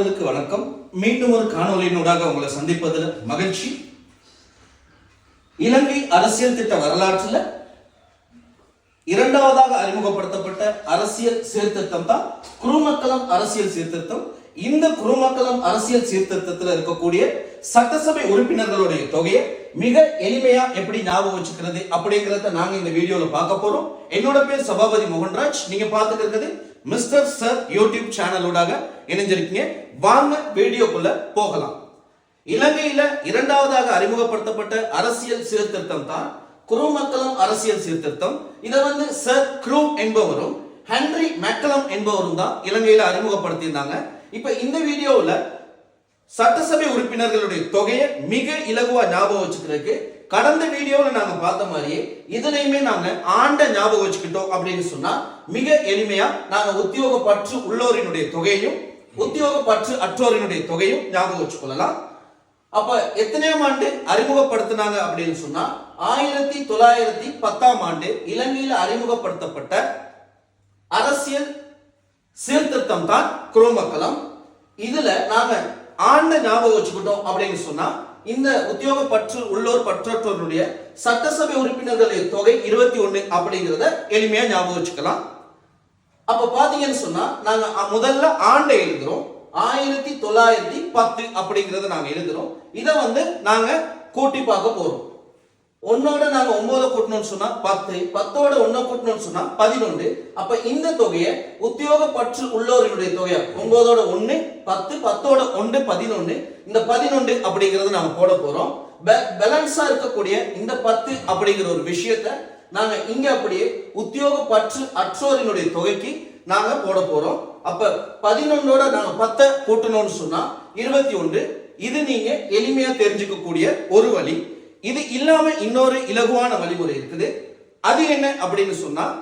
மாணவர்களுக்கு வணக்கம். மீண்டும் ஒரு காணொலியினூடாக உங்களை சந்திப்பதில் மகிழ்ச்சி. இலங்கை அரசியல் திட்ட வரலாற்றில் இரண்டாவதாக அறிமுகப்படுத்தப்பட்ட அரசியல் சீர்திருத்தம் தான் குருமக்கலம் அரசியல் சீர்திருத்தம். இந்த குருமக்கலம் அரசியல் சீர்திருத்தத்தில் இருக்கக்கூடிய சட்டசபை உறுப்பினர்களுடைய தொகையை மிக எளிமையா எப்படி ஞாபகம் வச்சுக்கிறது அப்படிங்கறத நாங்க இந்த வீடியோல பார்க்க போறோம். என்னோட பேர் சபாபதி மோகன்ராஜ். நீங்க பார்த்துட்டு இருக்கிறது மிஸ்டர் சர் யூடியூப் சேனலோடாக இணைஞ்சிருக்கீங்க. வாங்க வீடியோக்குள்ள போகலாம். இலங்கையில இரண்டாவதாக அறிமுகப்படுத்தப்பட்ட அரசியல் சீர்திருத்தம் தான் குருமக்கலம் அரசியல் சீர்திருத்தம். இதை வந்து சர் க்ரூ என்பவரும் ஹென்ரி மெக்கலம் என்பவரும் தான் இலங்கையில அறிமுகப்படுத்தியிருந்தாங்க. இப்ப இந்த வீடியோவில் சட்டசபை உறுப்பினர்களுடைய தொகையை மிக இலகுவா ஞாபகம் வச்சுக்கிறதுக்கு கடந்த வீடியோவில் நாங்கள் பார்த்த மாதிரியே இதுலையுமே நாங்கள் ஆண்ட ஞாபகம் வச்சுக்கிட்டோம் அப்படின்னு சொன்னால் மிக எளிமையாக நாங்கள் உத்தியோக பற்று உள்ளோரினுடைய தொகையும் உத்தியோக பற்று அற்றோரினுடைய தொகையும் ஞாபகம் வச்சுக்கொள்ளலாம். அப்ப எத்தனையாம் ஆண்டு அறிமுகப்படுத்தினாங்க அப்படின்னு சொன்னா ஆயிரத்தி தொள்ளாயிரத்தி பத்தாம் ஆண்டு இலங்கையில் அறிமுகப்படுத்தப்பட்ட அரசியல் சீர்திருத்தம் தான் குரோமக்கலம். இதுல நாங்க ஆண்ட ஞாபகம் வச்சுக்கிட்டோம் அப்படின்னு சொன்னா இந்த உத்தியோக பற்று உள்ளோர் பற்றற்றோருடைய சட்டசபை உறுப்பினர்களுடைய தொகை இருபத்தி ஒண்ணு அப்படிங்கிறத எளிமையா ஞாபகம் வச்சுக்கலாம். அப்ப பாத்தீங்கன்னு சொன்னா நாங்க முதல்ல ஆண்டை எழுதுறோம். ஆயிரத்தி தொள்ளாயிரத்தி பத்து அப்படிங்கறத நாங்க எழுதுறோம். இதை வந்து நாங்க கூட்டி பார்க்க போறோம். ஒன்னோட நாங்க ஒன்பதை கூட்டணும்னு சொன்னா பத்து பத்தோட ஒன்ன கூட்டணும்னு சொன்னா பதினொன்று. அப்ப இந்த தொகையை உத்தியோக பற்று உள்ளோரினுடைய தொகையா ஒன்பதோட ஒன்னு பத்து பத்தோட ஒன்று பதினொன்று இந்த பதினொன்று அப்படிங்கிறது நாங்கள் போட போகிறோம் பேலன்ஸாக இருக்கக்கூடிய இந்த பத்து அப்படிங்கிற ஒரு விஷயத்த நாங்கள் இங்கே அப்படியே உத்தியோக பற்று அற்றோரினுடைய தொகைக்கு நாங்கள் போட போறோம். அப்ப பதினொன்னோட நாங்கள் பத்தை கூட்டணும்னு சொன்னா இருபத்தி ஒன்று. இது நீங்க எளிமையா தெரிஞ்சுக்கக்கூடிய ஒரு வழி. இது இல்லாமல் இன்னொரு இலகுவான வழிமுறை இருக்குது. அது என்ன அப்படின்னு சொன்னால்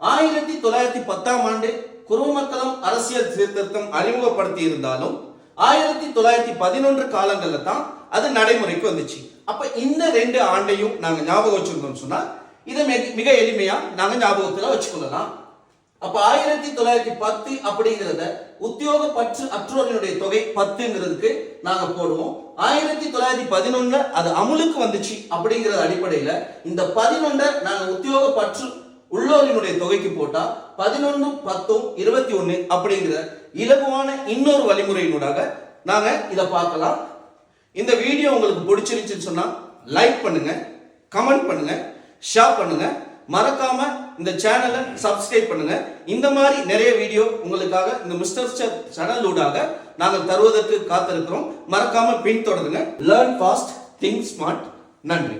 ஆயிரத்தி தொள்ளாயிரத்தி பத்தாம் ஆண்டு குருமக்களம் அரசியல் சீர்திருத்தம் அறிமுகப்படுத்தி இருந்தாலும் ஆயிரத்தி தொள்ளாயிரத்தி பதினொன்று காலங்களில் தான் அது நடைமுறைக்கு வந்துச்சு. அப்ப இந்த ரெண்டு ஆண்டையும் நாங்க ஞாபகம் வச்சிருந்தோம்னு சொன்னா இதை மிக- மிக எளிமையா நாங்க ஞாபகத்துல வச்சுக்கொள்ளலாம். அப்ப ஆயிரத்தி தொள்ளாயிரத்தி பத்து அப்படிங்கிறத உத்தியோக பற்று அற்றோரினுடைய தொகை பத்துங்கிறதுக்கு நாங்க போடுவோம். ஆயிரத்தி தொள்ளாயிரத்தி பதினொன்னு அது அமுலுக்கு வந்துச்சு அப்படிங்கிற அடிப்படையில இந்த பதினொன்றை நாங்க உத்தியோக பற்று உள்ளோரினுடைய தொகைக்கு போட்டா பதினொன்னு பத்தும் இருபத்தி ஒன்று அப்படிங்கிற இலகுவான இன்னொரு வழிமுறையினூடாக நாங்க இதை பார்க்கலாம். இந்த வீடியோ உங்களுக்கு பிடிச்சிருந்துச்சுன்னு சொன்னா லைக் பண்ணுங்க கமெண்ட் பண்ணுங்க ஷேர் பண்ணுங்க. மறக்காம இந்த சேனலை சப்ஸ்கிரைப் பண்ணுங்க. இந்த மாதிரி நிறைய வீடியோ உங்களுக்காக இந்த மிஸ்டர் சேனலூடாக நாங்கள் தருவதற்கு காத்திருக்கிறோம். மறக்காம பின்தொடருங்க. லேர்ன் ஃபாஸ்ட் திங்க் ஸ்மார்ட் நன்றி.